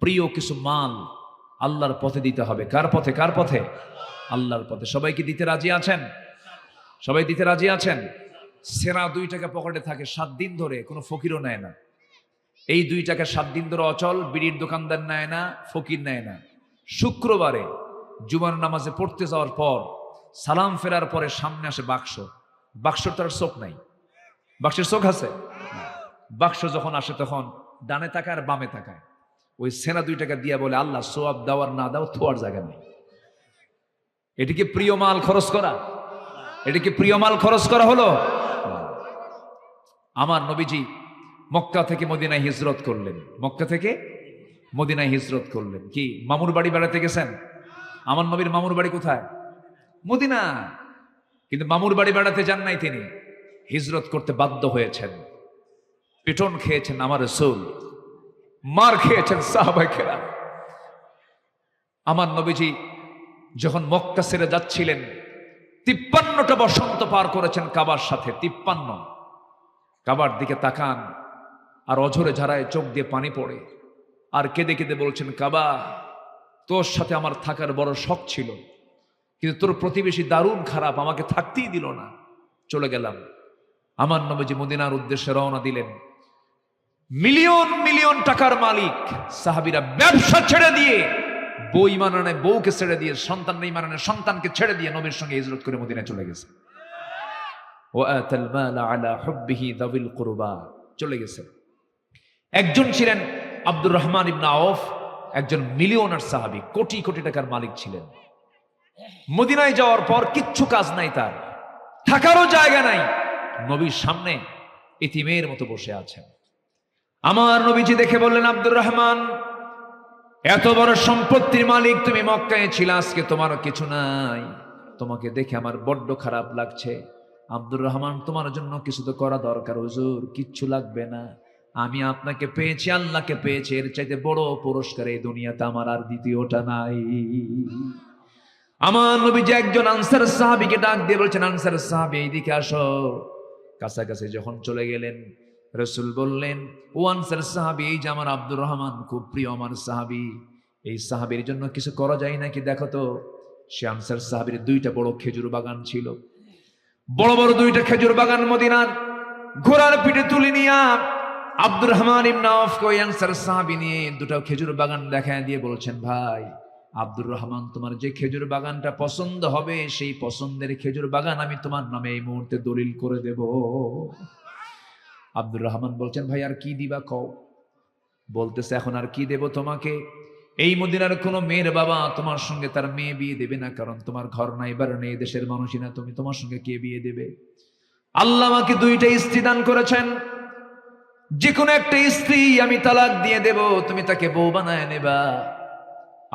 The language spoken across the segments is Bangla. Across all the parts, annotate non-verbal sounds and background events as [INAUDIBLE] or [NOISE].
প্রিয় কিছু মাল আল্লাহর পথে দিতে হবে। কার পথে? কার পথে? আল্লাহর পথে। সবাই কি দিতে রাজি আছেন? সবাই দিতে রাজি আছেন? সেরা দুই টাকা পকেটে থাকে, সাত দিন ধরে কোনো ফকিরও নেয় না। এই দুই টাকা সাত দিন ধরে অচল, বিড়ির দোকানদার নেয় না, ফকির নেয় না। শুক্রবারে জুমার নামাজে পড়তে যাওয়ার পর, সালাম ফেরার পরে সামনে আসে বাক্স। বাক্সর তার চোখ নাই। বাক্সের চোখ আছে? বাক্স যখন আসে তখন ডানে তাকায় আর বামে তাকায়। ওই সেনা দুই টাকা দিয়া বলে, আল্লাহ, সোয়াব দেওয়ার না দাও, থোয়ার জায়গা নেই। এটিকে প্রিয় মাল খরচ করা? এটিকে প্রিয় মাল খরচ করা হলো? আমার নবীজি মক্কা থেকে মদিনায় হিজরত করলেন। মক্কা থেকে মদিনায় হিজরত করলেন। কি, মামুর বাড়ি বেড়াতে গেছেন? আমার নবীর মামুর বাড়ি কোথায়? মদিনা। কিন্তু মামুর বাড়ি বেড়াতে যান নাই তিনি। হিজরত করতে বাধ্য হয়েছেন। পিটন খেয়েছেন আমার রসুল, মার খেয়েছেন সাহাবাইকেরা। আমার নবীজি যখন মক্কা সেরে যাচ্ছিলেন, তিপ্পান্নটা বসন্ত পার করেছেন কাবার সাথে, তিপ্পান্ন। কাবার দিকে তাকান, আর অঝরে ঝাড়ায় চোখ দিয়ে পানি পড়ে, আর কেঁদে কেঁদে বলছেন, কাবা, তোর সাথে আমার থাকার বড় শখ ছিল, কিন্তু তোর প্রতিবেশী দারুণ খারাপ, আমাকে থাকতেই দিল না। চলে গেলাম। আমার নবীজি মদিনার উদ্দেশ্যে রওনা দিলেন। মিলিয়ন মিলিয়ন টাকার মালিক। সাহাবিরা ব্যবসা ছেড়ে দিয়ে বই মানানে বউকে ছেড়ে দিয়ে, সন্তান নেই মানানে সন্তানকে ছেড়ে দিয়ে নবীর সঙ্গে হিজরত করে মদিনায় চলে গেছে। চলে গেছে। একজন ছিলেন আব্দুর রহমান ইবনা আউফ একজন মিলিয়নার সাহাবী, কোটি কোটি টাকার মালিক ছিলেন। মদিনায় যাওয়ার পর কিচ্ছু কাজ নাই তার, থাকারও জায়গা নাই। নবীর সামনে ইতিমের মতো বসে আছেন। আমার নবীজি দেখে বললেন, আব্দুর রহমান, এত বড় সম্পত্তির মালিক তুমি মক্কায় ছিল, আজকে তোমার কিছু নাই। তোমাকে দেখে আমার বড্ড খারাপ লাগছে। আব্দুর রহমান, তোমার জন্য কিছু তো করা দরকার, হুজুর, কিচ্ছু লাগবে না। আমি আপনাকে পেয়েছি, আল্লাহকে পেয়েছি, এর চাইতে বড় পুরস্কার এই দুনিয়াতে আমার আর দ্বিতীয়টা নাই। আমার নবীজি একজন আনসার সাহাবিকে ডাক দিয়ে বলছেন, আনসার সাহাবি, এইদিকে আসো। কাছাকাছি যখন চলে গেলেন রসুল বললেন, ও আনসার সাহাবি, এই যে আমার আব্দুর রহমান, খুব প্রিয় আমার সাহাবি। এই সাহাবির জন্য কিছু করা যায় নাকি দেখো তো? সে আনসার সাহাবির দুইটা বড় খেজুর বাগান ছিল। বড় বড় দুইটা খেজুর বাগান মদিনার ঘোড়ার পিঠে তুলে নিয়া আব্দুর রহমান ইবনাফ কই আনসার সাহাবি নিয়ে দুটো খেজুর বাগান দেখায় দিয়ে বলছেন, ভাই, আব্দুর রহমান, তোমার যে খেজুর বাগানটা পছন্দ হবে, সেই পছন্দের খেজুর বাগান আমি তোমার নামে এই মুহূর্তে দলিল করে দেব। আব্দুর রহমান বলছেন, ভাই, আর কি দিবা কও? বলতেছে, এখন আর কি দেব তোমাকে? এই মদিনার কোনো মেয়ের বাবা তোমার সঙ্গে তার মেয়ে বিয়ে দেবে না, কারণ তোমার ঘর নাই বার নেই, দেশের মানুষই না, তুমি তোমার সঙ্গে কে বিয়ে দেবে? আল্লাহ আমাকে দুইটা স্ত্রী দান করেছেন। যে কোনো একটা স্ত্রী আমি তালাক দিয়ে দেব, তুমি তাকে বউ বানায় নেবা।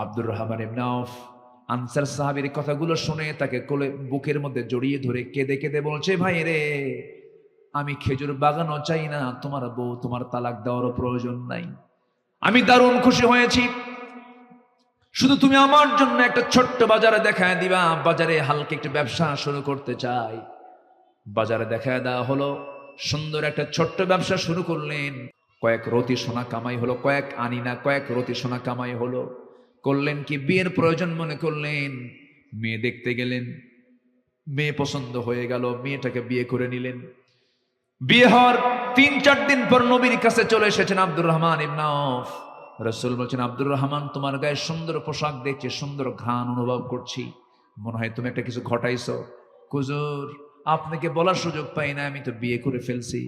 আব্দুর রহমান ইবনাফ আনসার সাহাবির কথাগুলো শুনে তাকে কোলে, বুকের মধ্যে জড়িয়ে ধরে কেঁদে কেঁদে বলছে, ভাই রে আমি খেজুর বাগানও চাই না, তোমার বউ তোমার তালাক দেওয়ারও প্রয়োজন নাই। আমি দারুণ খুশি হয়েছি। শুধু তুমি আমার জন্য একটা ছোট্ট বাজারে দেখায় দিবা, বাজারে হালকা একটা ব্যবসা শুরু করতে চাই। বাজারে দেখায় দেওয়া হলো, সুন্দর একটা ছোট্ট ব্যবসা শুরু করলেন। কয়েক রতি সোনা কামাই হলো, কয়েক আনি না, কয়েক রতি সোনা কামাই হলো। করলেন কি বিয়ের প্রয়োজন মনে করলেন। মেয়ে দেখতে গেলেন, মেয়ে পছন্দ হয়ে গেল, মেয়েটাকে বিয়ে করে নিলেন। বিয়ে হওয়ার তিন, চার দিন পর নবীর কাছে চলে এসেছেন আব্দুর রহমান ইবনাফ রসুল বলছেন, আব্দুর রহমান, তোমার গায়ে সুন্দর পোশাক দেখছে, সুন্দর ঘ্রাণ অনুভব করছি। মনে হয় তুমি একটা কিছু ঘটাইছো। কুজুর আপনাকে বলার সুযোগ পাই না, আমি তো বিয়ে করে ফেলছি।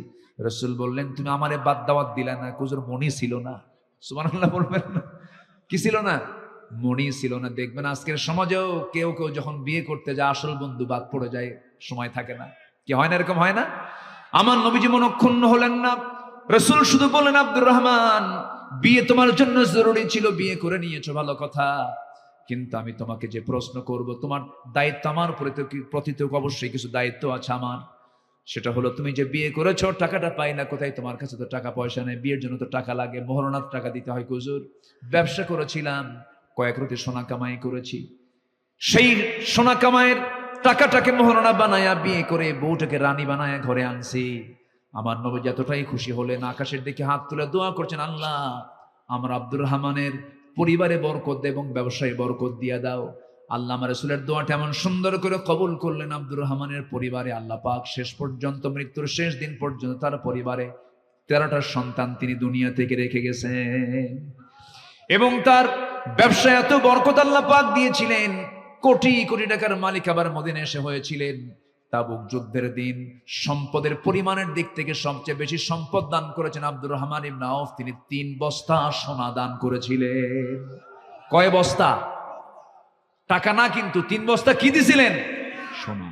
রসুল বললেন, তুমি আমারে বাদ দাওয়াত দিলে না কুজুর মনি ছিল না। সুমান বলবেন না। কি ছিল না? মনি ছিল না। দেখবেন আজকের সমাজেও কেউ কেউ যখন বিয়ে করতে যায়, আসল বন্ধু বাদ পড়ে যায়, সময় থাকে না। কি হয় না, এরকম হয় না? আমার নবীজি মনক্ষুণ্ণ হলেন না। রসুল শুধু বললেন, আব্দুর রহমান, বিয়ে তোমার জন্য জরুরি ছিল, বিয়ে করে নিয়েছো, ভালো কথা। কিন্তু আমি তোমাকে যে প্রশ্ন করব, তোমার দায়িত্ব আমার প্রতি অবশ্যই কিছু দায়িত্ব আছে আমার। সেটা হলো, তুমি যে বিয়ে করেছ, টাকাটা পাই না, কোথায় তোমার কাছে তো টাকা পয়সা নেই? বিয়ের জন্য তো টাকা লাগে মোহরনাথ টাকা দিতে হয় কুজুর ব্যবসা করেছিলাম, কয়েক রতি সোনা কামাই করেছি। সেই সোনা কামাইয়ের টাকাটাকে মোহরনা বানায়া, বিয়ে করে বউটাকে রানী বানায়া ঘরে আনছি। আমার নবী এতটাই খুশি হলেন, আকাশের দিকে হাত তুলে দোয়া করছেন, আল্লাহ, আমার আব্দুর রহমানের পরিবারে বরকত এবং ব্যবসায়ী বরকত দিয়ে দাও। আল্লাহ আমার রসুলের দোয়াটা এমন সুন্দর করে কবুল করলেন আব্দুর রহমানের পরিবারে। আল্লাহ পাক শেষ পর্যন্ত, মৃত্যুর শেষ দিন পর্যন্ত তার পরিবারে তেরোটা সন্তান তিনি দুনিয়া থেকে রেখে গেছেন। এবং তার ব্যবসায় এত বরকত আল্লাহ পাক দিয়েছিলেন কোটি কোটি টাকার মালিক আবার মদিনে এসে হয়েছিলেন। তাবুক যুদ্ধের দিন সম্পদের পরিমাণের দিক থেকে সবচেয়ে বেশি সম্পদ দান করেছেন আব্দুর রহমান ইবনে আউফ। তিনি তিন বস্তা সোনা দান করেছিলেন। কয় বস্তা? টাকা না কিন্তু তিন বস্তা কি দিছিলেন? সোনা।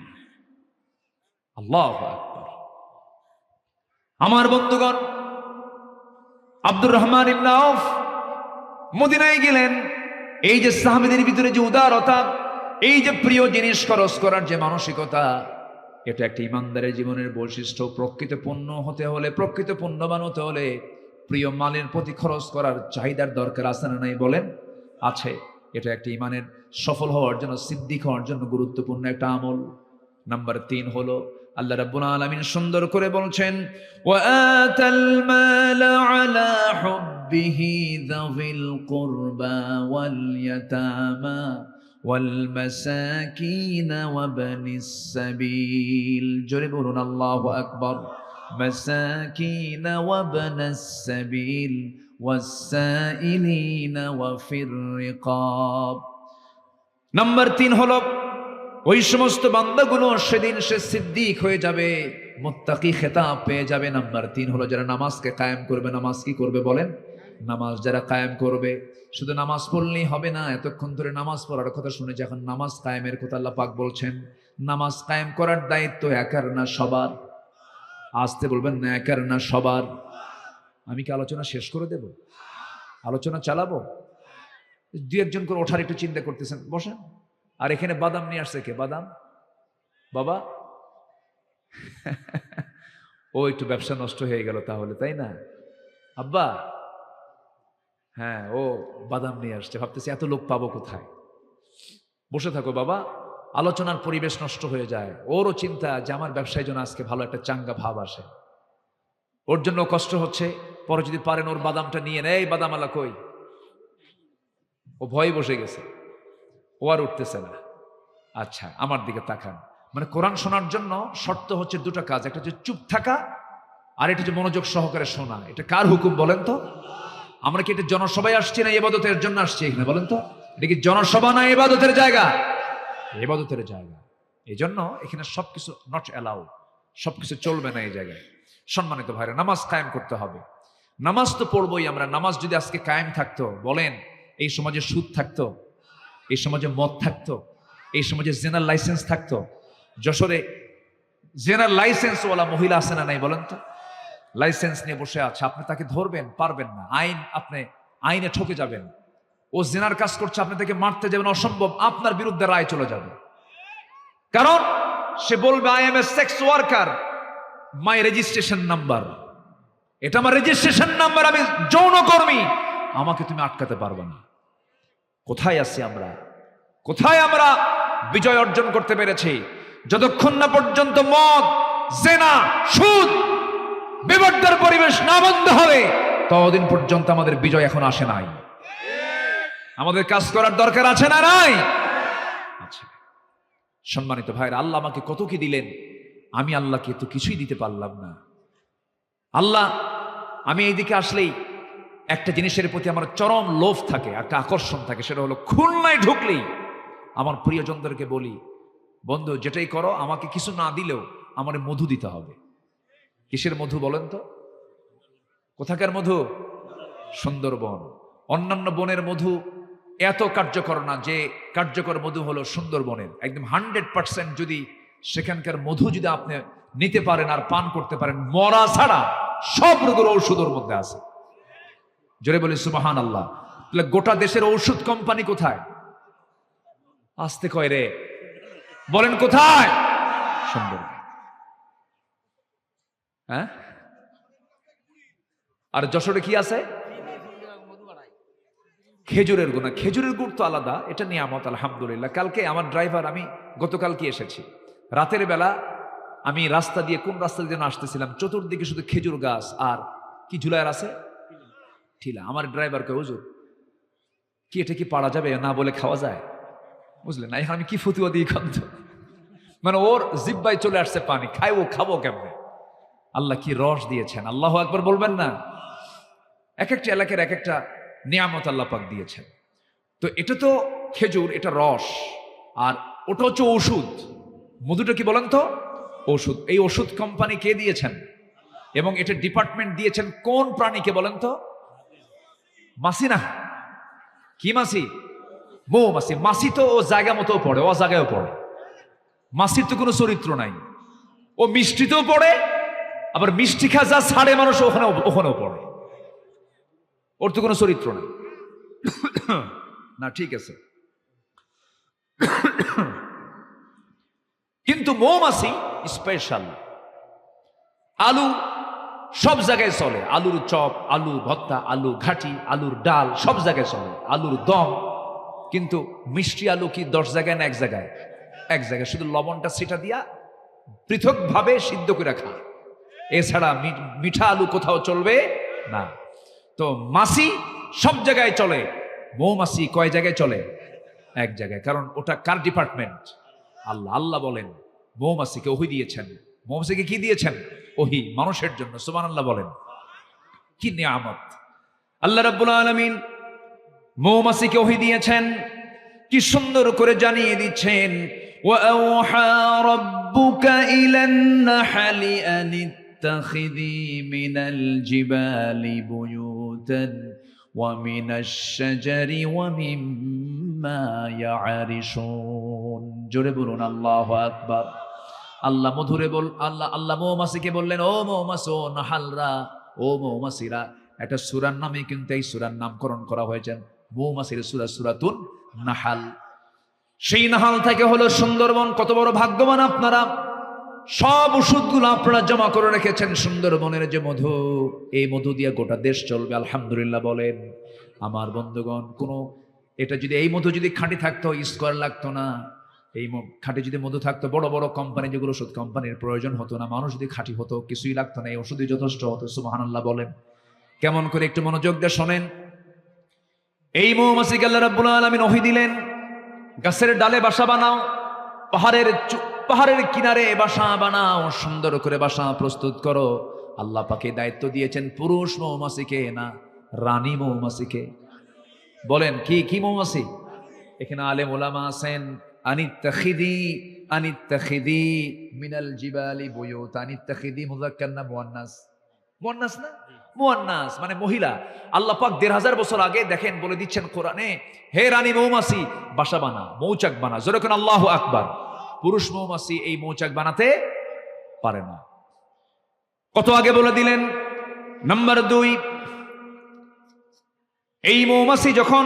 আল্লাহ আমার বন্ধুগণ, আব্দুর রহমান ইবনে মদিনায় গেলেন। এই যে সাহাবিদের ভিতরে যে উদারতা এই যে প্রিয় জিনিস খরচ করার যে মানসিকতা, এটা একটা ইমানদারের জীবনের বৈশিষ্ট্য। প্রকৃত পণ্য হতে হলে, প্রকৃত পণ্যবান হতে হলে প্রিয় মালের প্রতি খরচ করার চাহিদার দরকার আছে না নাই বলেন? আছে। এটা একটা ইমানের সফল হওয়ার জন্য, সিদ্দিক হওয়ার জন্য গুরুত্বপূর্ণ একটা আমল। নাম্বার তিন হলো, আল্লাহ রাব্বুল আলামিন সুন্দর করে বলছেন ওয়াতাল মাল ওয়াল মাসাকিন ওয়াবনিস সাবিল জোরে বলুন আল্লাহু আকবার মাসাকিন ওয়াবনাস সাবিল والسائلين وفي الرقاب নাম্বার তিন হলো ওই সমস্ত বান্দাগুলো সেদিন সে সিদ্দিক হয়ে যাবে মুত্তাকি খেতাব পেয়ে যাবে নাম্বার তিন হলো যারা নামাজকে কায়েম করবে নামাজ কি করবে বলেন নামাজ যারা কায়েম করবে, শুধু নামাজ পড়লেই হবে না, এতক্ষণ ধরে নামাজ পড়ার কথা শুনে যখন নামাজ কায়েমের কথা আল্লাহ পাক বলছেন। নামাজ কায়েম করার দায়িত্ব একার না সবার। আসতে বলবেন না, একার না সবার। আমি কি আলোচনা শেষ করে দেব? আলোচনা চালাবো? দু একজন করে ওঠার একটু চিন্তা করতেছেন, বসেন। আর এখানে বাদাম নিয়ে আসছে কে? বাদাম? বাবা? [LAUGHS] ও একটু ব্যবসা নষ্ট হয়ে গেল তাহলে, তাই না? আব্বা হ্যাঁ ও বাদাম নিয়ে আসছে। ভাবতেছি এত লোক পাবো কোথায়? বসে থাকো বাবা, আলোচনার পরিবেশ নষ্ট হয়ে যায়। ওরও চিন্তা যে আমার ব্যবসায় জন্য আজকে ভালো একটা চাঙ্গা ভাব আসে। ওর জন্য কষ্ট হচ্ছে, পরে যদি পারেন ওর বাদামটা নিয়ে নেয় বাদাম আলা কই? ও ভয় বসে গেছে। ও আর উঠতেছে না। আচ্ছা আমার দিকে তাকান। মানে কোরআন শোনার জন্য শর্ত হচ্ছে দুটো কাজ। একটা হচ্ছে চুপ থাকা আর এটা হচ্ছে মনোযোগ সহকারে শোনা। এটা কার হুকুম বলেন তো? আমরা কি এটা জনসভায় আসছি না এবাদতের জন্য আসছি এখানে, বলেন তো? এটা কি জনসভা না এবাদতের জায়গা? এবাদতের জায়গা। এই জন্য এখানে সবকিছু নট অ্যালাউ সবকিছু চলবে না এই জায়গায়। সম্মানিত ভাইরা, নামাজ কায়েম করতে হবে। নামাজ তো পড়বই আমরা। নামাজ যদি আজকে কায়েম থাকতো, বলেন, এই সমাজে সুদ থাকতো, এই সমাজে মদ থাকতো, এই সমাজে জেনার লাইসেন্স থাকতো, যশোরে জেনার লাইসেন্সওয়ালা মহিলা আছে না নাই, বলেন তো? লাইসেন্স নিয়ে বসে আছে। আপনি তাকে ধরবেন, পারবেন না। আইন আপনি, আইনে ঠকে যাবেন। ও জেনার কাজ করছে, আপনি তাকে মারতে যাবেন অসম্ভব। আপনার বিরুদ্ধে রায় চলে যাবে। কারণ সে বলবে I am a sex worker my registration number এটা আমার রেজিস্ট্রেশন নাম্বার আমি যৌনকর্মী আমাকে তুমি আটকাতে পারবে না। কোথায় আছি আমরা? কোথায় আমরা বিজয় অর্জন করতে পেরেছি? যতক্ষণ না পর্যন্ত মদ, জেনা, সুদ বিবর্তার পরিবেশ না বন্ধ হবে। ততদিন পর্যন্ত আমাদের বিজয় এখন আসে নাই। আমাদের কাজ করার দরকার আছে না নাই? সম্মানিত ভাইরা, আল্লাহ আমাকে কত কি দিলেন? আমি আল্লাহকে তো কিছুই দিতে পারলাম না। আল্লাহ, আমি এইদিকে আসলেই একটা জিনিসের প্রতি আমার চরম লোভ থাকে, একটা আকর্ষণ থাকে, সেটা হলো খুলনায় ঢুকলেই আমার প্রিয়জনদেরকে বলি, বন্ধু, যেটাই করো, আমাকে কিছু না দিলেও আমার মধু দিতে হবে। কিসের মধু বলেন তো? কোথাকার মধু? সুন্দরবন। অন্যান্য বনের মধু এত কার্যকর না যে কার্যকর মধু হলো সুন্দরবনের। একদম হান্ড্রেড পার্সেন্ট যদি সেখানকার মধু যদি আপনি নিতে পারেন আর পান করতে পারেন, মরা ছাড়া সব রোগের ঔষধের মধ্যে আছে। জোরে বলি সুবাহান আল্লাহ তাহলে গোটা দেশের ঔষধ কোম্পানি কোথায়? আসতে কয় রে? বলেন কোথায়? সুন্দর হ্যাঁ? আর যশোরে কি আছে? খেজুরের গুণা খেজুরের গুড় তো আলাদা, এটা নিয়ে নিয়ামত, আলহামদুলিল্লাহ। কালকে আমার ড্রাইভার, আমি গতকালকে এসেছি? রাতের বেলা আমি রাস্তা দিয়ে কোন রাস্তা দিয়ে যেন আসতেছিলাম, চতুর্দিকে শুধু খেজুর গাছ আর কি ঝুলার আছে? ঠিলা। আমার ড্রাইভারকে, হুজুর, কি এটা কি পারা যাবে? না বলে খাওয়া যায়? বুঝলেন? না আমি কি ফতুয়া দিই খান্ত মানে ওর জিব্বাই চলে আসছে পানি। খাই ও খাব কেমনে? আল্লাহ কি রস দিয়েছেন? আল্লাহ একবার বলবেন না। এক একটা এলাকার এক একটা নিয়ামত আল্লাহ পাক দিয়েছেন। তো এটা তো খেজুর, এটা রস, আর ওটা হচ্ছে ওষুধ। মধুটা কি বলেন তো? ওষুধ। এই ওষুধ কোম্পানি কে দিয়েছেন? এবং এটা ডিপার্টমেন্ট দিয়েছেন কোন প্রাণীকে বলেন তো? মাসি না? কি মাসি? মৌমাসি মাসি। তো ও জায়গা মতো পড়ে ও জায়গায়ও পড়ে। মাসির তো কোনো চরিত্র নাই। ও মিষ্টিতেও পড়ে আবার মিষ্টি খাজা ছাড়ে মানুষ, ওখানে ওখানেও পড়ে। ওর তো কোনো চরিত্র নেই। না, ঠিক আছে। কিন্তু মৌমাছি স্পেশাল আলু সব জায়গায় চলে। আলুর চপ, আলু ভত্তা আলু ঘাটি, আলুর ডাল সব জায়গায় চলে। আলুর দম। কিন্তু মিষ্টি আলু কি দশ জায়গায় না এক জায়গায়? এক জায়গায়। শুধু লবণটা সেটা দিয়া পৃথকভাবে সিদ্ধ করে খা। এছাড়া মি- মিঠা আলু কোথাও চলবে না তো মাসি সব জায়গায় চলে মৌমাছি কয় জায়গায় চলে এক জায়গায় কারণ ওটা কার ডিপার্টমেন্ট আল্লাহ আল্লাহ বলেন মৌমাছিকে ওহি দিয়েছেন মৌমাছিকে কি দিয়েছেন ওহি মানুষের জন্য সুমান আল্লাহ বলেন কি নিয়ামত আল্লাহ রাব্বুল আলামিন মৌমাছিকে ওহি দিয়েছেন কি সুন্দর করে জানিয়ে দিচ্ছেন وأوحى ربك إلى النحل أن اتخذي من الجبال بيوتا ومن الشجر ومما يعرشون জোরে বলুন আল্লাহ আকবার আল্লাহ মধুরে বল আল্লাহ আল্লাহ মৌমাছিকে বললেন ও মৌমাছি ও নাহালরা ও মৌমাছিরা একটা সুরার নামে কিন্তু এই সুরার নামকরণ করা হয়েছে মৌমাছির সুরা সুরাতুন নাহাল সেই নাহাল থেকে হলো সুন্দরবন কত বড় ভাগ্যবান আপনারা সব ওষুধগুলো আপনারা জমা করে রেখেছেন। সুন্দরবনের যে মধু, এই মধু দিয়ে গোটা দেশ চলবে, আলহামদুলিল্লাহ বলেন। আমার বন্ধুগণ, কোনো, এটা যদি, এই মধু যদি খাঁটি থাকতো, স্কোয়ার লাগতো না। এই খাঁটি যদি মধু থাকতো, বড় বড় কোম্পানি, যেগুলো ওষুধ কোম্পানির প্রয়োজন হতো না, মানুষ যদি খাঁটি হতো, কিছুই লাগতো না, এই ওষুধই যথেষ্ট হতো, সুবহানাল্লাহ বলেন। কেমন করে একটু মনোযোগ দিয়ে শোনেন। এই মৌমাছিকে আল্লাহ রাব্বুল আলামিন ওহী দিলেন, গাছের ডালে বাসা বানাও, পাহাড়ের পাহাড়ের কিনারে বাসা বানাও, সুন্দর করে বাসা প্রস্তুত করো। আল্লাহ পাকে দায়িত্ব দিয়েছেন পুরুষ মৌমাছিকে না রানী মৌমাছিকে। বলেন, কি কি মৌমাছি? এখানে আলেম ওলামা আছেন, আনিত্তাখিদি আনিত্তাখিদি মিনাল জিবালি বুয়ুত, আনিত্তাখিদি মুযাক্কার না মুয়ান্নাস। মুয়ান্নাস না? মুয়ান্নাস মানে মহিলা। আল্লাহ পাক দেড় হাজার বছর আগে দেখেন, বলে দিচ্ছেন কোরআনে, হে রানী মৌমাছি, বাসা বানা, মৌচাক বানা, যেরকম আল্লাহ আকবার। পুরুষ মৌমাছি এই মৌচাক বানাতে পারে না। কত আগে বলে দিলেন? নাম্বার দুই, এই মৌমাছি যখন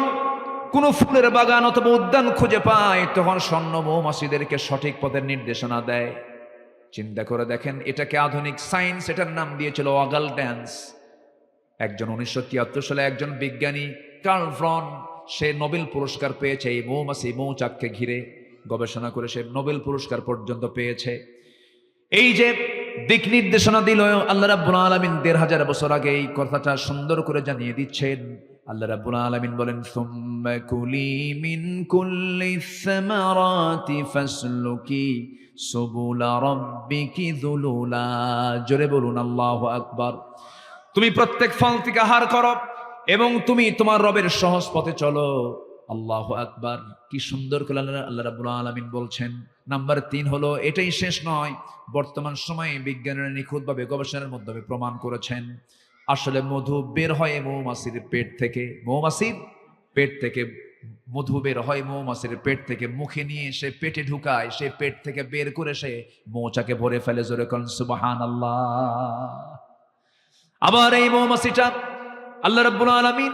কোন ফুলের বাগান অথবা উদ্যান খুঁজে পায়, তখন স্বর্ণ মৌমাছিদেরকে সঠিক পথের নির্দেশনা দেয়। চিন্তা করে দেখেন, এটাকে আধুনিক সায়েন্স এটার নাম দিয়েছিল অগাল ড্যান্স। একজন উনিশশো তিয়াত্তর সালে একজন বিজ্ঞানী, কার্ল ফ্রন, সে নোবেল পুরস্কার পেয়েছে এই মৌমাছি মৌচাককে ঘিরে। গবেষণা করে সে নোবেল পুরস্কার পর্যন্ত পেয়েছে। এই যে দিক নির্দেশনা দিল, আল্লাহ রাব্বুল আলামিন দেড় হাজার বছর আগে এই কথাটা সুন্দর করে জানিয়ে দিচ্ছেন। আল্লাহ রাব্বুল আলামিন বলেন জোরে বলুন, আল্লাহু আকবার। তুমি প্রত্যেক ফল থেকে আহার করো এবং তুমি তোমার রবের সহজ পথে চলো। আল্লাহ আকবার, কি সুন্দর করে আল্লাহ রাব্বুল আলামিন বলছেন। নাম্বার তিন হলো, এটাই শেষ নয়, বর্তমান সময়ে বিজ্ঞানীরা নিখুঁতভাবে গবেষণার মাধ্যমে প্রমাণ করেছেন। আসলে মধু বের হয় মৌমাছির পেট থেকে, মৌমাছির পেট থেকে, মধু বের হয় মৌমাছির পেট থেকে, মুখে নিয়ে সে পেটে ঢুকায়, সে পেট থেকে বের করে সে মৌচাকে ভরে ফেলে, জোরে কন সুবাহান আল্লাহ আবার এই মৌমাছিটা, আল্লাহ রাব্বুল আলামিন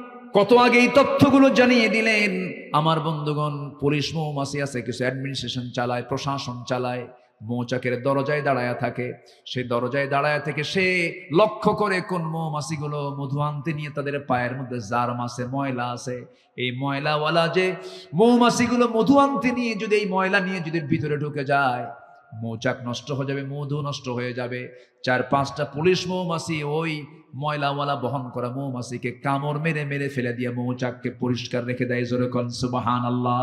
কত আগে এই তথ্যগুলো জানিয়ে দিলেন? আমার বন্ধুগণ, পুলিশ মৌমাছি আছে, কিছু অ্যাডমিনিস্ট্রেশন চালায়, প্রশাসন চালায়, মৌচাকের দরজায় দাঁড়ায়া থাকে। সেই দরজায় দাঁড়ায় থেকে সে লক্ষ্য করে কোন মৌমাছিগুলো মধু আনতে নিয়ে তাদের পায়ের মধ্যে জার মাসে ময়লা আছে। এই ময়লাওয়ালা যে মৌমাছিগুলো মধু আনতে নিয়ে যদি, এই ময়লা নিয়ে যদি ভিতরে ঢুকে যায় মৌচাক নষ্ট হয়ে যাবে, মধু নষ্ট হয়ে যাবে। চার পাঁচটা পুলিশ মৌমাছি, ওই ময়লাওয়ালা বহন করা মৌমাছিকে কামড় মেরে মেরে ফেলে দিয়ে মৌচাককে পরিষ্কার রেখে দেয় জোরে কন সুবাহান আল্লাহ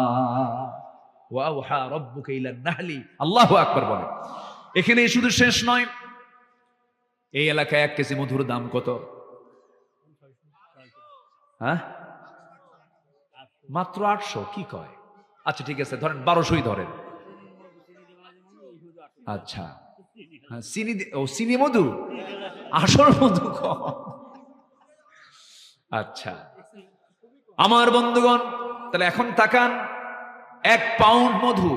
রব্বুকা নাহলি। আল্লাহু আকবার বলে। এখানে শুধু শেষ নয়, এই এলাকায় এক কেজি মধুর দাম কত? হ্যাঁ? মাত্র আটশো, কি কয়? আচ্ছা ঠিক আছে, ধরেন বারোশোই ধরেন। আচ্ছা। হ্যাঁ, চিনি ও চিনি মধু? আসল মধু আচ্ছা। আমার বন্ধুগণ তাহলে এখন তাকান। এক পাউন্ড মধু।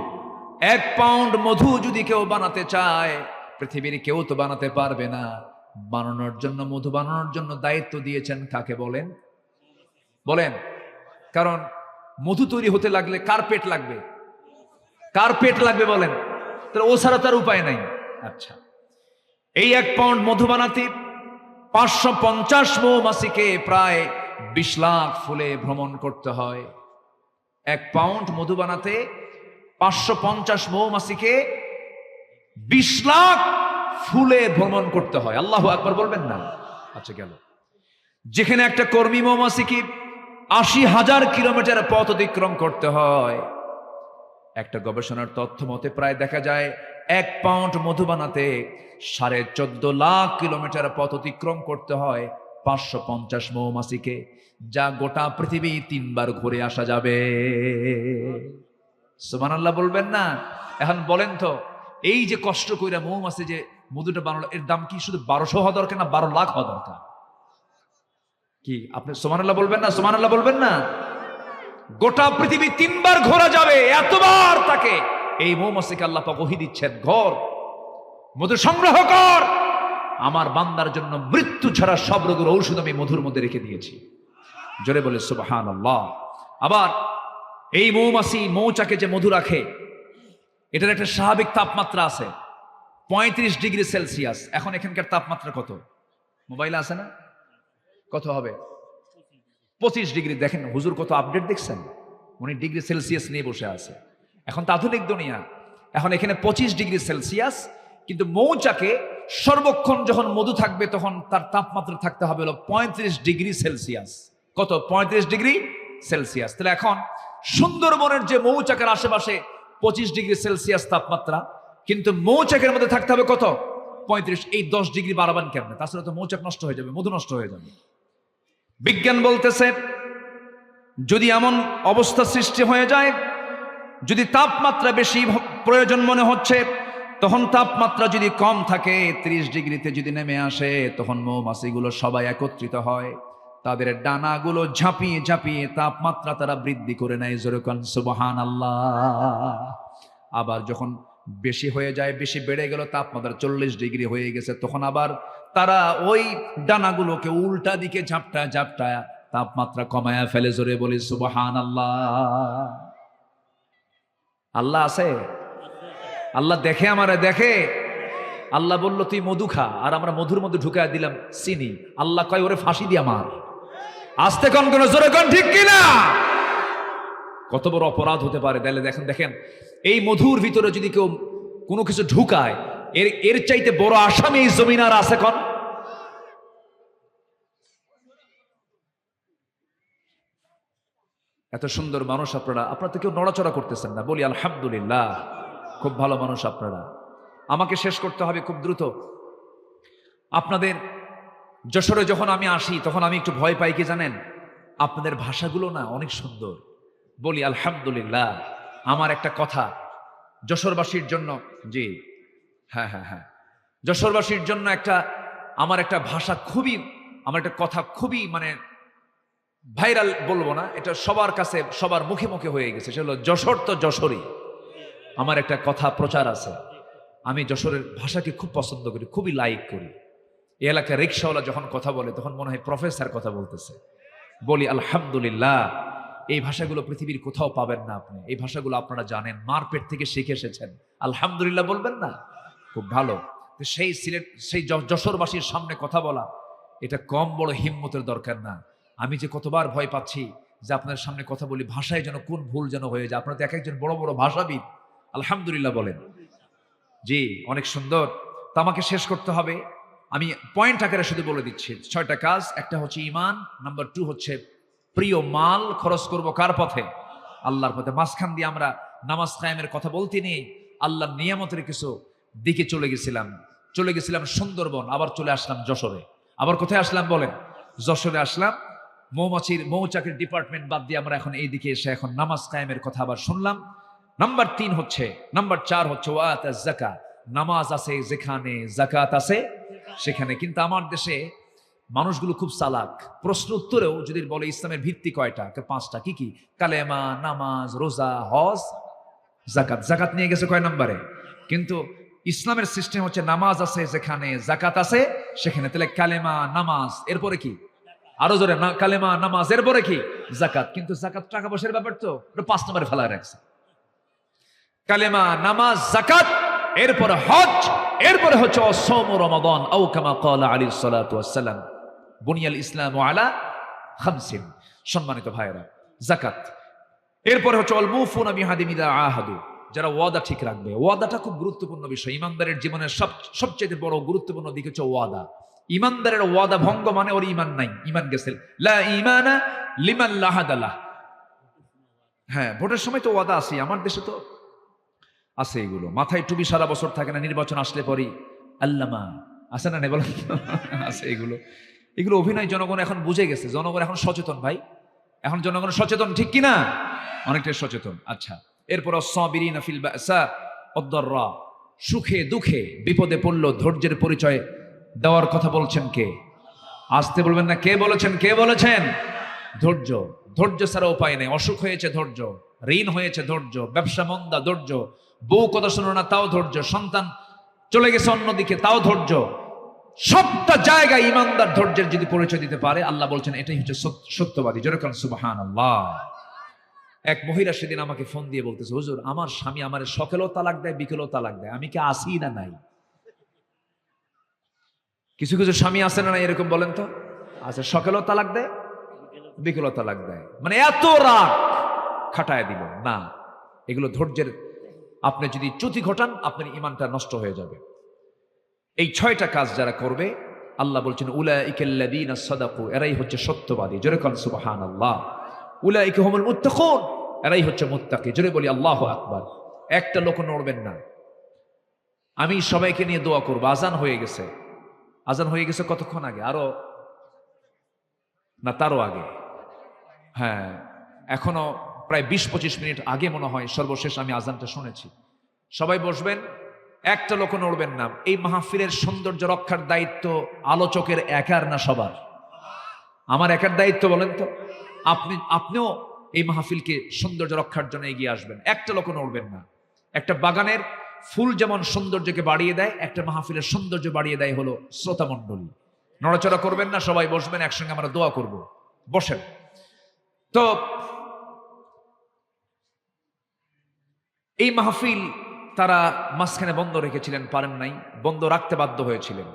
এক পাউন্ড মধু যদি কেউ বানাতে চায় পৃথিবীর কেউ তো বানাতে পারবে না। বানানোর জন্য মধু বানানোর জন্য দায়িত্ব দিয়েছেন কাকে বলেন? বলেন কারণ মধু তৈরি হতে লাগলে কার্পেট লাগবে। কার্পেট লাগবে বলেন। তাহলে ও ছাড়া তার উপায় নাই। আচ্ছা। এই এক পাউন্ড মধু বানাতে পাঁচশো পঞ্চাশ মৌমাছিকে প্রায় বিশ লাখ ফুলে ভ্রমণ করতে হয়। এক পাউন্ড মধু বানাতে পাঁচশো পঞ্চাশ মৌমাছিকে বিশ লাখ ফুলে ভ্রমণ করতে হয়। আল্লাহ একবার বলবেন না? আচ্ছা গেল। যেখানে একটা কর্মী মৌমাছিকে আশি হাজার কিলোমিটার পথ অতিক্রম করতে হয় একটা গবেষণার তথ্য মতে প্রায় দেখা যায় এক পাউন্ড মধু বানাতে সাড়ে চোদ্দ লাখ কিলোমিটার পথ অতিক্রম করতে হয় পাঁচশো পঞ্চাশ মৌমাছিকে, যা গোটা পৃথিবী তিনবার ঘুরে আসা যাবে। সুমান আল্লাহ বলবেন না? এখন বলেন তো, এই যে কষ্ট কইরা মৌমাছি যে মধুটা বানালো, এর দাম কি শুধু বারোশো হওয়া দরকার না বারো লাখ হওয়া দরকার? কি, আপনি সোমান আল্লাহ বলবেন না? সোমান আল্লাহ বলবেন না? গোটা পৃথিবী তিনবার ঘোরা যাবে, এতবার তাকে। এই মৌমাছিকে আল্লাহ পাক দিচ্ছেন, ঘর। মধু সংগ্রহ কর। আমার বান্দার জন্য মৃত্যু ছাড়া সব রোগের ঔষধ আমি মধুর মধ্যে রেখে দিয়েছি। জোরে বলে সুবাহান আল্লাহ আবার এই মৌমাছি মৌচাকে যে মধু রাখে, এটার একটা স্বাভাবিক তাপমাত্রা আছে, পঁয়ত্রিশ ডিগ্রি সেলসিয়াস। এখন এখানকার তাপমাত্রা কত? মোবাইলে আছে না? কত হবে? পঁচিশ ডিগ্রি, দেখেন হুজুর কত আপডেট দেখছেন? উনি ডিগ্রি সেলসিয়াস নিয়ে বসে আছে। এখন তো আধুনিক দুনিয়া। এখন এখানে পঁচিশ ডিগ্রি সেলসিয়াস, কিন্তু মৌচাকে সর্বক্ষণ যখন মধু থাকবে তখন তার তাপমাত্রা থাকতে হবে হলো পঁয়ত্রিশ ডিগ্রি সেলসিয়াস। কত? পঁয়ত্রিশ ডিগ্রি সেলসিয়াস। তাহলে এখন সুন্দরবনের যে মৌচাকের আশেপাশে পঁচিশ ডিগ্রি সেলসিয়াস তাপমাত্রা, কিন্তু মৌচাকের মধ্যে থাকতে হবে কত? পঁয়ত্রিশ। এই দশ ডিগ্রি বাড়াবান কেমনে? তাছাড়া তো মৌচাক নষ্ট হয়ে যাবে, মধু নষ্ট হয়ে যাবে। বিজ্ঞান বলতেছে, যদি এমন অবস্থা সৃষ্টি হয়ে যায়, যদি তাপমাত্রা বেশি প্রয়োজন মনে হচ্ছে, তখন তাপমাত্রা যদি কম থাকে, ত্রিশ ডিগ্রিতে যদি নেমে আসে, তখন মৌমাছিগুলো সবাই একত্রিত হয়। তাদের ডানাগুলো ঝাঁপিয়ে ঝাঁপিয়ে তাপমাত্রা তারা বৃদ্ধি করে নেয় যেরকম সুবহান আল্লাহ আবার যখন বেশি হয়ে যায়, বেশি বেড়ে গেল, তাপমাত্রা চল্লিশ ডিগ্রি হয়ে গেছে, তখন আবার তারা ওই ডানাগুলোকে উল্টা দিকে ঝাপটা ঝাপটা তাপমাত্রা কমায়া ফেলে জোরে বলি সুবহান আল্লাহ আল্লাহ আছে? আল্লাহ দেখে আমারে দেখে। আল্লাহ বলল, তুই মধু খা। আর আমরা মধুর মধ্যে ঢুকায় দিলাম, চিনি। আল্লাহ কয়, ওরে ফাঁসি দিয়ে আমার। আসতে কন কোন, জোরে কন, ঠিক কিনা? কত বড় অপরাধ হতে পারে। দেখেন দেখেন, এই মধুর ভিতরে যদি কেউ কোনো কিছু ঢুকায় এর এর চাইতে বড় আসামি এই জমিন আর আছে কন? এত সুন্দর মানুষ আপনারা আপনারা তো কেউ নড়াচড়া করতেছেন না। বলি আলহামদুলিল্লাহ, খুব ভালো মানুষ আপনারা। আমাকে শেষ করতে হবে খুব দ্রুত। আপনাদের যশোরে যখন আমি আসি, তখন আমি একটু ভয় পাই, কি জানেন? আপনাদের ভাষাগুলো না অনেক সুন্দর। বলি আলহামদুলিল্লাহ, আমার একটা কথা, যশোরবাসীর জন্য, জি। হ্যাঁ হ্যাঁ হ্যাঁ। যশোরবাসীর জন্য একটা, আমার একটা ভাষা খুবই, আমার একটা কথা খুবই মানে ভাইরাল বলব না, এটা সবার কাছে, সবার মুখে মুখে হয়ে গেছে। সেটা হলো যশোর তো যশোরই। আমার একটা কথা প্রচার আছে। আমি যশোরের ভাষাকে খুব পছন্দ করি, খুবই লাইক করি। এই এলাকায় রিক্সাওয়ালা যখন কথা বলে, তখন মনে হয় প্রফেসর কথা বলতেছে। বলি, আলহামদুলিল্লাহ, এই ভাষাগুলো পৃথিবীর কোথাও পাবেন না আপনি। এই ভাষাগুলো আপনারা জানেন, মারপেট থেকে শিখে এসেছেন। আলহামদুলিল্লাহ বলবেন না? খুব ভালো। সেই সিলেট, সেই যশোরবাসীর সামনে কথা বলা, এটা কম বড় হিম্মতের দরকার না। আমি যে কতবার ভয় পাচ্ছি যে আপনার সামনে কথা বলি, ভাষায় যেন কোন ভুল যেন হয়ে যায়। আপনারা তো এক একজন বড় বড় ভাষাবিদ। আলহামদুলিল্লাহ বলেন। জি, অনেক সুন্দর। তো আমাকে শেষ করতে হবে। আমি পয়েন্ট আকারে শুধু বলে দিচ্ছি। ছয়টা কাজ, একটা হচ্ছে ইমান নাম্বার টু হচ্ছে প্রিয় মাল, খরচ করব কার পথে? আল্লাহর পথে। মাঝখান দিয়ে আমরা নামাজ কায়েমের কথা বলতে নেই। আল্লাহর নিয়ামতের কিছু দিকে চলে গেছিলাম। চলে গেছিলাম সুন্দরবন, আবার চলে আসলাম যশোরে। আবার কোথায় আসলাম বলেন? যশোরে আসলাম। মৌমাছির, মৌচাকের ডিপার্টমেন্ট বাদ দিয়ে আমরা এখন এইদিকে এসে এখন নামাজ কায়েমের কথা আবার শুনলাম। নাম্বার তিন হচ্ছে নাম্বার চার হচ্ছে, ওয়াত নামাজ আছে যেখানে জাকাত আছে, সেখানে। কিন্তু আমার দেশে মানুষগুলো খুব চালাক। প্রশ্ন উত্তরেও যদি বলে ইসলামের ভিত্তি কয়টা? পাঁচটা? কি কি? কালেমা, নামাজ, রোজা, হজ জাকাত জাকাত নিয়ে গেছে কয় নাম্বারে? কিন্তু ইসলামের সিস্টেম হচ্ছে নামাজ আছে যেখানে জাকাত আছে, সেখানে তাহলে কালেমা, নামাজ, এরপরে কি? আরও জোরে, না, কালেমা, নামাজ, এরপরে কি? জাকাত কিন্তু জাকাত টাকা পয়সার ব্যাপার তো পাঁচ নম্বরে ফেলা রাখছে। কালেমা, নামাজ জাকাত এরপরে হজ, এরপরে হচ্ছে অসম রমাদান, আও কামা ক্বালা আলী ওয়াসসালাম। বুনিয়াল ইসলাম আলা খামসিন। সম্মানিত ভাইয়েরা জাকাত এরপরে হচ্ছে অল মুফুনা বিহাদিমিদা আহাদু। যারা ওয়াদা ঠিক রাখবে। ওয়াদাটা খুব গুরুত্বপূর্ণ বিষয়। ইমানদারের জীবনের সব সবচেয়ে বড় গুরুত্বপূর্ণ দিক হচ্ছে ওয়াদা। ইমানদারের ওয়াদা ভঙ্গ মানে ওর ইমান নাই। ইমান গেছে। লা লাহাদালাহ হ্যাঁ ভোটের সময় তো ওয়াদা আছে আমার দেশে তো আছে এগুলো। মাথায় টুপি সারা বছর থাকে না, নির্বাচন আসলে পরই আল্লামা। আছে না নেই বলেন আছে এগুলো। এগুলো অভিনয় জনগণ এখন বুঝে গেছে। জনগণ এখন সচেতন ভাই। এখন জনগণ সচেতন ঠিক কি না অনেকটাই সচেতন। আচ্ছা। এরপর সাবিরিন ফিল বাসা অদ্দররা সুখে দুঃখে বিপদে পড়ল ধৈর্যের পরিচয় দেওয়ার কথা বলছেন কে? আসতে বলবেন না, কে বলেছেন কে বলেছেন? ধৈর্য ধৈর্য ছাড়া উপায় নেই, অসুখ হয়েছে ধৈর্য, ঋণ হয়েছে ধৈর্য, ব্যবসা মন্দা ধৈর্য, বউ কথা শোনো না, তাও ধৈর্য, সন্তান চলে গেছে অন্যদিকে, তাও ধৈর্য। সবটা জায়গায় ইমানদার ধৈর্যের যদি পরিচয় দিতে পারে, আল্লাহ বলছেন এটাই হচ্ছে সত্যবাদী যেরকম সুবাহান আল্লাহ এক মহিলা সেদিন আমাকে ফোন দিয়ে বলতেছে, হুজুর, আমার স্বামী আমার সকালেও তালাক দেয়, বিকেলেও তালাক দেয়। আমি কি আসি না নাই? কিছু কিছু স্বামী আছে না নাই এরকম বলেন তো? আচ্ছা সকালেও তালাক দেয়, বিকেলেও তালাক দেয়। মানে এত রাগ খাটায় দিল। না, এগুলো ধৈর্যের, আপনি যদি চ্যুতি ঘটান, আপনার ইমানটা নষ্ট হয়ে যাবে। এই ছয়টা কাজ যারা করবে, আল্লাহ বলছেন উলা ইকেল্লাদিন সদাকু এরাই হচ্ছে সত্যবাদী। জোরে কন সুবাহান আল্লাহ উলা ইকে মুত্তাকুন এরাই হচ্ছে মুত্তাকি। জোরে বলি, আল্লাহ আকবার। একটা লোক নড়বেন না। আমি সবাইকে নিয়ে দোয়া করব। আজান হয়ে গেছে। আজান হয়ে গেছে কতক্ষণ আগে? আরও? না, তারও আগে। হ্যাঁ এখনও প্রায় বিশ পঁচিশ মিনিট আগে মনে হয় সর্বশেষ আমি আজানটা শুনেছি। সবাই বসবেন। একটা লোক নড়বেন না। এই মাহফিলের সৌন্দর্য রক্ষার দায়িত্ব আলোচকের একার না সবার? আমার একার দায়িত্ব বলেন তো? আপনি, আপনিও এই মাহফিলকে সৌন্দর্য রক্ষার জন্য এগিয়ে আসবেন। একটা লোক নড়বেন না। একটা বাগানের ফুল যেমন সৌন্দর্যকে বাড়িয়ে দেয়, একটা মাহফিলের সৌন্দর্য বাড়িয়ে দেয় হলো শ্রোতা মণ্ডলী নড়াচড়া করবেন না, সবাই বসবেন, একসঙ্গে আমরা দোয়া করব। বসেন। তো এই মাহফিল তারা মাঝখানে বন্ধ রেখেছিলেন, পারেন নাই, বন্ধ রাখতে বাধ্য হয়েছিলেন।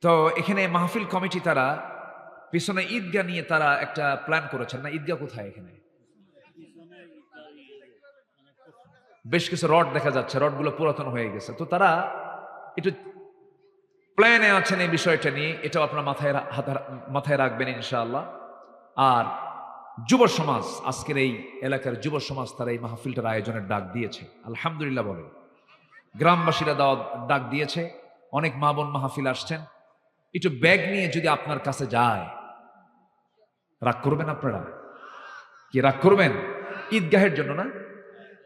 তো এখানে মাহফিল কমিটি তারা পিছনে ঈদগা নিয়ে তারা একটা প্ল্যান করেছেন না ঈদগা কোথায় এখানে? বেশ কিছু রড দেখা যাচ্ছে, রডগুলো পুরাতন হয়ে গেছে। তো তারা একটু প্ল্যানে আছেন এই বিষয়টা নিয়ে, এটাও আপনার মাথায় মাথায় রাখবেন ইনশাআল্লাহ। আর যুব সমাজ, আজকের এই এলাকার যুব সমাজ তারা এই মাহফিলটার আয়োজনের ডাক দিয়েছে। আলহামদুলিল্লাহ বলেন গ্রামবাসীরা দাওয়াত ডাক দিয়েছে, অনেক মা বোন মাহফিল আসছেন। একটু ব্যাগ নিয়ে যদি আপনার কাছে যায় রাগ করবেন আপনারা? কি রাগ করবেন? ঈদগাহের জন্য না?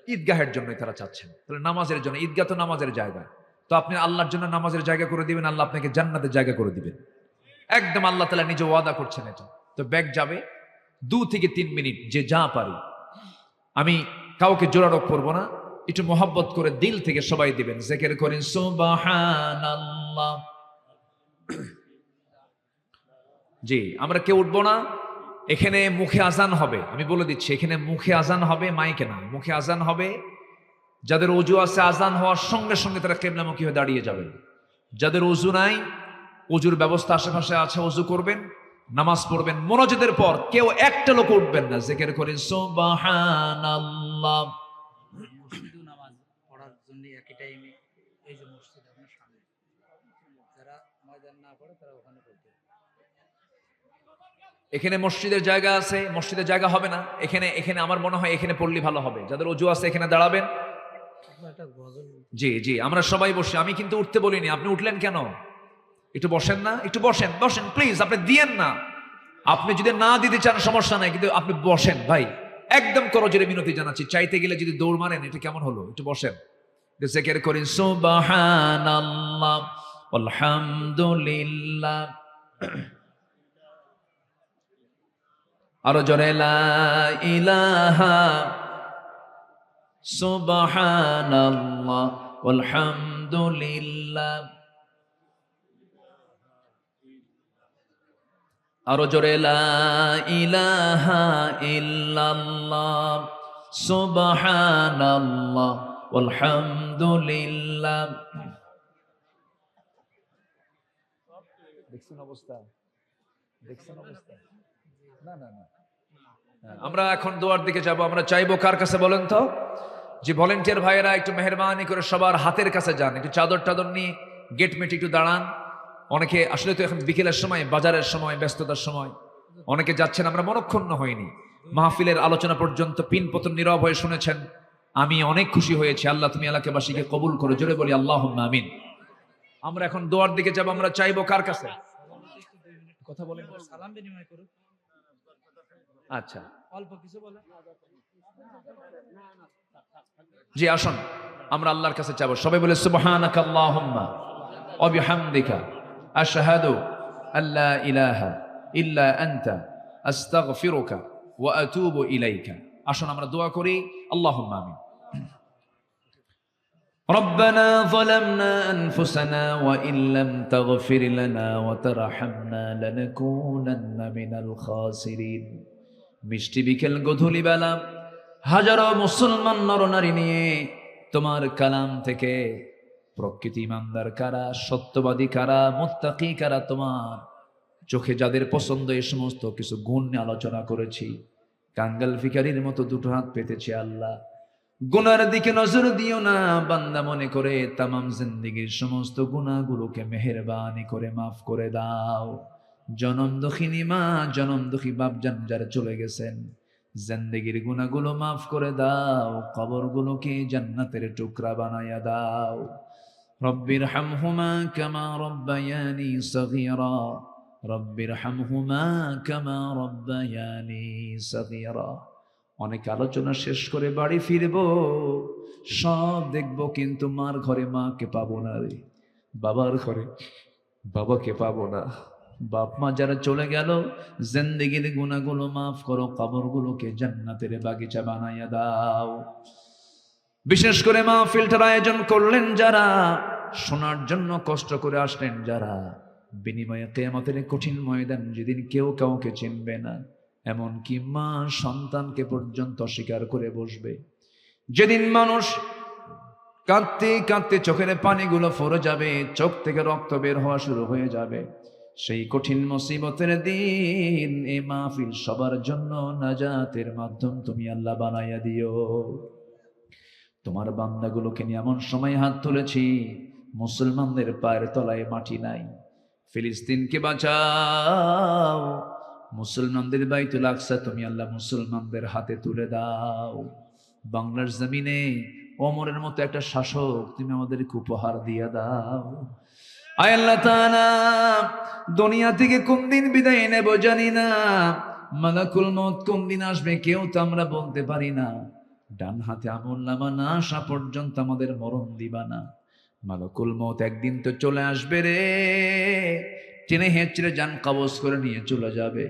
ঈদগাহের জন্যই তারা চাচ্ছেন। তাহলে নামাজের জন্য, ঈদগাহ তো নামাজের জায়গা। তো আপনি আল্লাহর জন্য নামাজের জায়গা করে দিবেন, আল্লাহ আপনাকে জান্নাতের জায়গা করে দিবেন। একদম আল্লাহ তালা নিজে ওয়াদা করছেন এটা। তো ব্যাগ যাবে, দু থেকে তিন মিনিট, যে যা পারি। আমি কাউকে জোরারোপ করব না, একটু মোহাব্বত করে দিল থেকে সবাই দিবেন। জেকের করেন [CLEARS THROAT] জি, আমরা কেউ উঠবো না এখানে মুখে আজান হবে। আমি বলে দিচ্ছি, এখানে মুখে আজান হবে মাইকে না। মুখে আজান হবে, যাদের অজু আছে আজান হওয়ার সঙ্গে সঙ্গে তারা কেবলামুখী হয়ে দাঁড়িয়ে যাবেন। যাদের অজু নাই, অজুর ব্যবস্থা আশেপাশে আছে, অজু করবেন, নামাজ পড়বেন, মনোজেদের পর কেউ একটা লোক উঠবেন না। জেকের করে মসজিদও পড়ার একই টাইমে এই যে মসজিদ আপনার সামনে যারা ময়দান না পড়ে তারা ওখানে পড়তে পারে। এখানে মসজিদের জায়গা আছে, মসজিদের জায়গা হবে না। এখানে এখানে আমার মনে হয় এখানে পড়লে ভালো হবে। যাদের অজু আছে, এখানে দাঁড়াবেন। জি জি, আমরা সবাই বসি। আমি কিন্তু উঠতে বলিনি। আপনি উঠলেন কেন? একটু বসেন না? একটু বসেন বসেন প্লিজ আপনি দিয়েন না। আপনি যদি না দিতে চান, সমস্যা নাই, কিন্তু আপনি বসেন, ভাই। একদম করজোরে মিনতি জানাচ্ছি। চাইতে গেলে যদি দৌড় মারেন, এটা কেমন হলো? একটু বসেন। জেকের করেন, সুবহানাল্লাহ আলহামদুলিল্লাহ আরও জোরে ইলাহা সুবহানাল্লাহ আলহামদুলিল্লাহ আরও জোরে ইলাহা ইল্লাল্লাহ, সুবহানাল্লাহ আলহামদুলিল্লাহ দেখছেন অবস্থা? দেখছেন অবস্থা? না না না। আমরা এখন দোয়ার দিকে যাব, আমরা চাইব কার কাছে বলেন তো? যে ভলেন্টিয়ার ভাইয়েরা একটু মেহরবানি করে সবার হাতের কাছে যান, একটু চাদর টাদর নিয়ে গেট মেটে একটু দাঁড়ান। অনেকে আসলে তো এখন বিকেলের সময়, বাজারের সময়, ব্যস্ততার সময়, অনেকে যাচ্ছেন, আমরা মনক্ষুণ্ণ হইনি। মাহফিলের আলোচনা পর্যন্ত পিন পতন নীরব হয়ে শুনেছেন, আমি অনেক খুশি হয়েছি, আল্লাহ তুমি এলাকাবাসীকে কবুল করো, জোরে বলি আল্লাহ আমিন। আমরা এখন দোয়ার দিকে যাব, আমরা চাইব কার কাছে? কথা বলেন সালাম বিনিময় করুক। আচ্ছা অল্প কিছু বলে জি আসুন আমরা আল্লাহর কাছে চাবো সবাই বলে সুবহানাক আল্লাহুম্মা ওয়া বিহামদিকা আশহাদু আল্লা ইলাহা ইল্লা আনতা আস্তাগফিরুকা ওয়া আতুবু ইলাইকা আসুন আমরা দোয়া করি আল্লাহুম্মা আমিন ربنا ظلمنا أنفسنا وإن لم تغفر لنا وترحمنا لنكونن من الخاسرين মিষ্টি বিকেল গধূলি বেলা, হাজারো মুসলমান নরনারী নিয়ে তোমার কালাম থেকে প্রকৃতি ইমানদার কারা, সত্যবাদী কারা, মুত্তাকি কারা তোমার? চোখে যাদের পছন্দ এই সমস্ত কিছু গুণ নিয়ে আলোচনা করেছি। কাঙ্গাল ফিকারির মতো দুটো হাত পেতেছে আল্লাহ। গুনার দিকে নজর দিও না, বান্দা মনে করে তামাম জিন্দিগির সমস্ত গুণাগুলোকে মেহেরবানি করে মাফ করে দাও। জনম দক্ষিণী মা জনম দুঃখী বাপজান যারা চলে গেছেন, জিন্দেগির গুণাগুলো মাফ করে দাও, কবরগুলোকে জান্নাতের টুকরা বানাইয়া দাও। রব্বির হামহুমা কামা রব্বায়ানি সগীরা। রব্বির হামহুমা কামা রব্বায়ানি সগীরা। অনেক আলোচনা শেষ করে বাড়ি ফিরব, সব দেখব কিন্তু মার ঘরে মাকে পাবো না রে, বাবার ঘরে বাবাকে পাবো না। বাপ মা যারা চলে গেল, জিন্দেগির গুণাগুলো মাফ করো, কবরগুলোকে জান্নাতের বাগিচা বানাইয়া দাও। বিশেষ করে মা ফিল্টার আয়োজন করলেন যারা, শোনার জন্য কষ্ট করে আসলেন যারা, বিনিময়ে কেয়ামতের কঠিন ময়দান যেদিন কেউ কাউকে চিনবে না, এমনকি মা সন্তানকে পর্যন্ত অস্বীকার করে বসবে। যেদিন মানুষ কাঁদতে কাঁদতে চোখের পানিগুলো ফরে যাবে, চোখ থেকে রক্ত বের হওয়া শুরু হয়ে যাবে। সেই কঠিন মুসিবতের দিন, এ মাহফিল সবার জন্য নাজাতের মাধ্যম তুমি আল্লাহ বানাইয়া দিও। তোমার বান্দাগুলোকে নিয়ে এমন সময় হাত তুলেছি, মুসলমানদের পায়ের তলায় মাটি নাই। ফিলিস্তিনকে বাঁচাও, মুসলমানদের বাইতুল লাগসা তুমি আল্লাহ মুসলমানদের হাতে তুলে দাও। বাংলার জমিনে অমরের মতো একটা শাসক তুমি আমাদেরকে উপহার দিয়ে দাও। আয় আল্লাহ দুনিয়া থেকে কোন দিন বিদায় নেব জানি না। মালাকুল মত কোন দিন আসবে কেউ তো আমরা বলতে পারি না। ডান হাতে আমল নামা না আসা পর্যন্ত আমাদের মরণ দিবা না। মালাকুল মত একদিন তো চলে আসবে রে। টেনে হেঁচড়ে যান কবজ করে নিয়ে চলে যাবে।